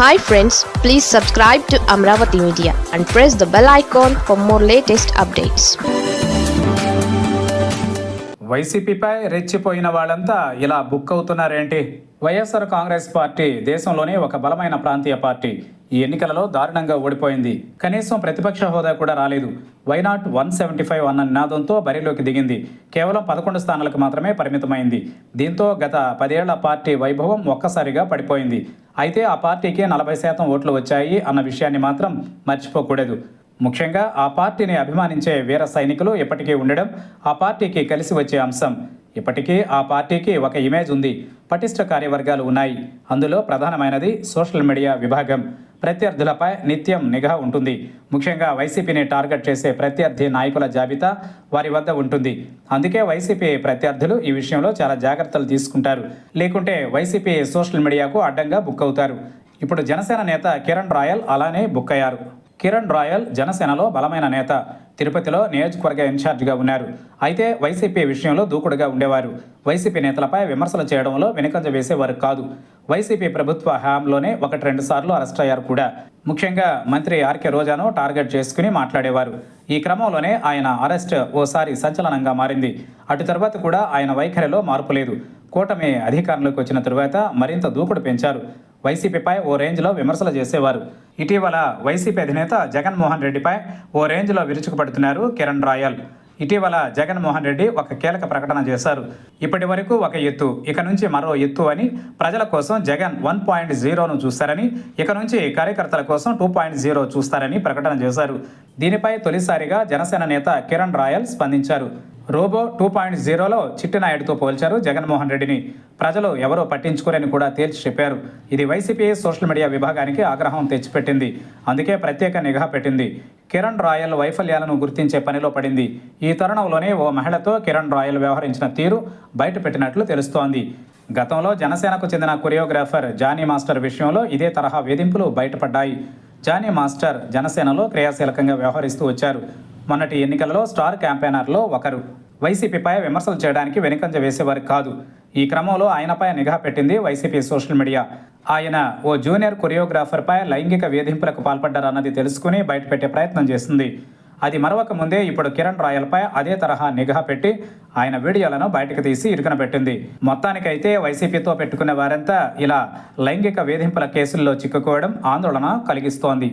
Hi friends please subscribe to Amaravati media and press the bell icon for more latest updates వైసీపీపై రెచ్చిపోయిన వాళ్ళంతా ఇలా book అవుతున్నారేంటి? YSR Congress party దేశంలోనే ఒక బలమైన ప్రాంతీయ పార్టీ. ఈ ఎన్నికలలో దారుణంగా ఓడిపోయింది. కనీసం ప్రతిపక్ష హోదా కూడా రాలేదు. వైనాట్ వన్ సెవెంటీ ఫైవ్ అన్న నినాదంతో బరిలోకి దిగింది. కేవలం పదకొండు స్థానాలకు మాత్రమే పరిమితమైంది. దీంతో గత పదేళ్ళ పార్టీ వైభవం ఒక్కసారిగా పడిపోయింది. అయితే ఆ పార్టీకి నలభై శాతం ఓట్లు వచ్చాయి అన్న విషయాన్ని మాత్రం మర్చిపోకూడదు. ముఖ్యంగా ఆ పార్టీని అభిమానించే వీర సైనికులు ఇప్పటికీ ఉండడం ఆ పార్టీకి కలిసి వచ్చే అంశం. ఇప్పటికీ ఆ పార్టీకి ఒక ఇమేజ్ ఉంది. పటిష్ట కార్యవర్గాలు ఉన్నాయి. అందులో ప్రధానమైనది సోషల్ మీడియా విభాగం. ప్రత్యర్థులపై నిత్యం నిఘా ఉంటుంది. ముఖ్యంగా వైసీపీని టార్గెట్ చేసే ప్రత్యర్థి నాయకుల జాబితా వారి వద్ద ఉంటుంది. అందుకే వైసీపీ ప్రత్యర్థులు ఈ విషయంలో చాలా జాగ్రత్తలు తీసుకుంటారు. లేకుంటే వైసీపీ సోషల్ మీడియాకు అడ్డంగా బుక్ అవుతారు. ఇప్పుడు జనసేన నేత కిరణ్ రాయల్ అలానే బుక్ అయ్యారు. కిరణ్ రాయల్ జనసేనలో బలమైన నేత. తిరుపతిలో నియోజకవర్గ ఇన్ఛార్జిగా ఉన్నారు. అయితే వైసీపీ విషయంలో దూకుడుగా ఉండేవారు. వైసీపీ నేతలపై విమర్శలు చేయడంలో వెనుకంజ వేసేవారు కాదు. వైసీపీ ప్రభుత్వ హయాంలోనే ఒకటి రెండు సార్లు అరెస్ట్ అయ్యారు కూడా. ముఖ్యంగా మంత్రి ఆర్కే రోజాను టార్గెట్ చేసుకుని మాట్లాడేవారు. ఈ క్రమంలోనే ఆయన అరెస్ట్ ఓసారి సంచలనంగా మారింది. అటు తర్వాత కూడా ఆయన వైఖరిలో మార్పు లేదు. కూటమి అధికారంలోకి వచ్చిన తరువాత మరింత దూకుడు పెంచారు. వైసీపీపై ఓ రేంజ్లో విమర్శలు చేసేవారు. ఇటీవల వైసీపీ అధినేత జగన్మోహన్ రెడ్డిపై ఓ రేంజ్లో విరుచుకుపడుతున్నారు కిరణ్ రాయల్. ఇటీవల జగన్మోహన్ రెడ్డి ఒక కీలక ప్రకటన చేశారు. ఇప్పటి వరకు ఒక ఎత్తు ఇక నుంచి మరో ఎత్తు అని ప్రజల కోసం జగన్ వన్ పాయింట్ జీరోను చూస్తారని ఇక నుంచి కార్యకర్తల కోసం టూ పాయింట్ జీరో చూస్తారని ప్రకటన చేశారు. దీనిపై తొలిసారిగా జనసేన నేత కిరణ్ రాయల్ స్పందించారు. రోబో టూ పాయింట్ జీరోలో చిట్టినాయుడుతో పోల్చారు. జగన్మోహన్ రెడ్డిని ప్రజలు ఎవరో పట్టించుకోరని కూడా తేల్చి చెప్పారు. ఇది వైసీపీ సోషల్ మీడియా విభాగానికి ఆగ్రహం తెచ్చిపెట్టింది. అందుకే ప్రత్యేక నిఘా పెట్టింది. కిరణ్ రాయల్ వైఫల్యాలను గుర్తించే పనిలో పడింది. ఈ తరుణంలోనే ఓ మహిళతో కిరణ్ రాయల్ వ్యవహరించిన తీరు బయటపెట్టినట్లు తెలుస్తోంది. గతంలో జనసేనకు చెందిన కొరియోగ్రాఫర్ జానీ మాస్టర్ విషయంలో ఇదే తరహా వేధింపులు బయటపడ్డాయి. జానీ మాస్టర్ జనసేనలో క్రియాశీలకంగా వ్యవహరిస్తూ వచ్చారు. మొన్నటి ఎన్నికలలో స్టార్ క్యాంపెయినర్లో ఒకరు. వైసీపీపై విమర్శలు చేయడానికి వెనుకంజ వేసేవారు కాదు. ఈ క్రమంలో ఆయనపై నిఘా పెట్టింది వైసీపీ సోషల్ మీడియా. ఆయన ఓ జూనియర్ కొరియోగ్రాఫర్పై లైంగిక వేధింపులకు పాల్పడ్డారన్నది తెలుసుకుని బయటపెట్టే ప్రయత్నం చేస్తుంది అది మరొక ముందే ఇప్పుడు కిరణ్ రాయల్పై అదే తరహా నిఘా పెట్టి ఆయన వీడియోలను బయటకు తీసి ఇరుకున పెట్టింది. మొత్తానికైతే వైసీపీతో పెట్టుకున్న వారంతా ఇలా లైంగిక వేధింపుల కేసుల్లో చిక్కుకోవడం ఆందోళన కలిగిస్తోంది.